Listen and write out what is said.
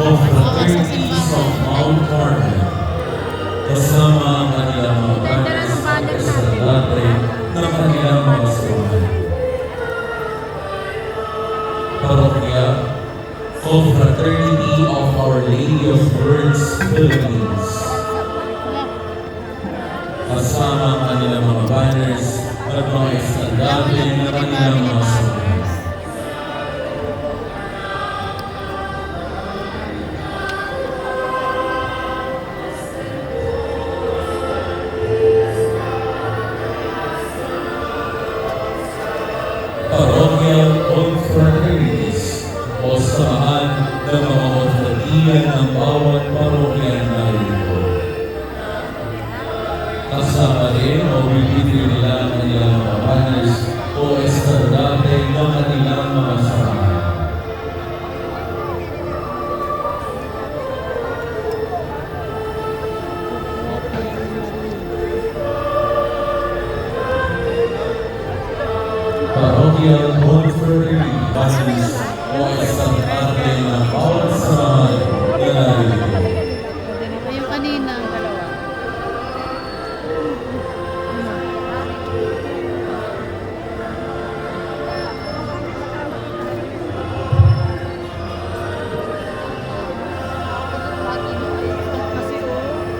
of fraternities of Mount Carmel. Kasama ang kanilang mga partners at estandarte ng kanilang mga suwan. Parokya of Fraternity of Our Lady of Birds, Philippines. Kasama ang kanilang mga banners at mga estandarte ng kanilang mga o samahan ng mga kontradiyan ng bawat parokya na narito. Kasama rin o bibili nila ang kanilang mga banners o estandarte ng kanilang mga samahan. Parochial Confraternities o estandarte ng bawat samahan